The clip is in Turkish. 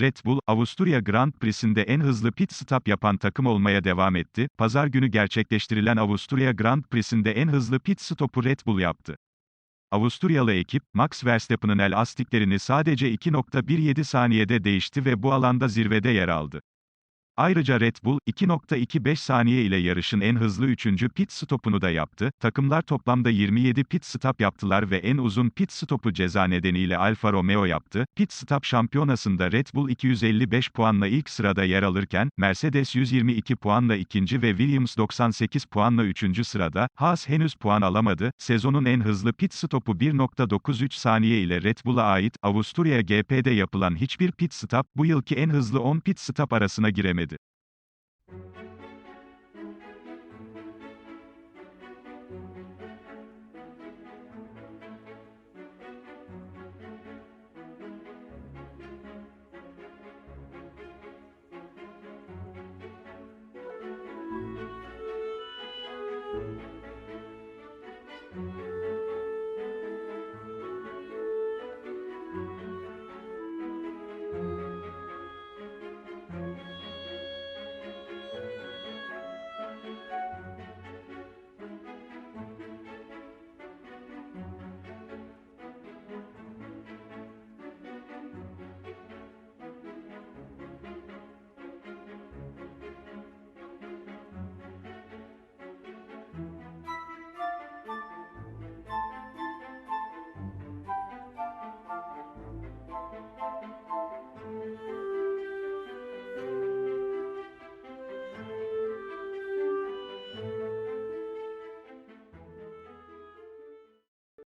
Red Bull, Avusturya Grand Prix'sinde en hızlı pit stop yapan takım olmaya devam etti. Pazar günü gerçekleştirilen Avusturya Grand Prix'sinde en hızlı pit stopu Red Bull yaptı. Avusturyalı ekip, Max Verstappen'ın el lastiklerini sadece 2.17 saniyede değişti ve bu alanda zirvede yer aldı. Ayrıca Red Bull, 2.25 saniye ile yarışın en hızlı 3. pit stopunu da yaptı. Takımlar toplamda 27 pit stop yaptılar ve en uzun pit stopu ceza nedeniyle Alfa Romeo yaptı. Pit stop şampiyonasında Red Bull 255 puanla ilk sırada yer alırken, Mercedes 122 puanla ikinci ve Williams 98 puanla üçüncü sırada. Haas henüz puan alamadı. Sezonun en hızlı pit stopu 1.93 saniye ile Red Bull'a ait, Avusturya GP'de yapılan hiçbir pit stop, bu yılki en hızlı 10 pit stop arasına giremedi.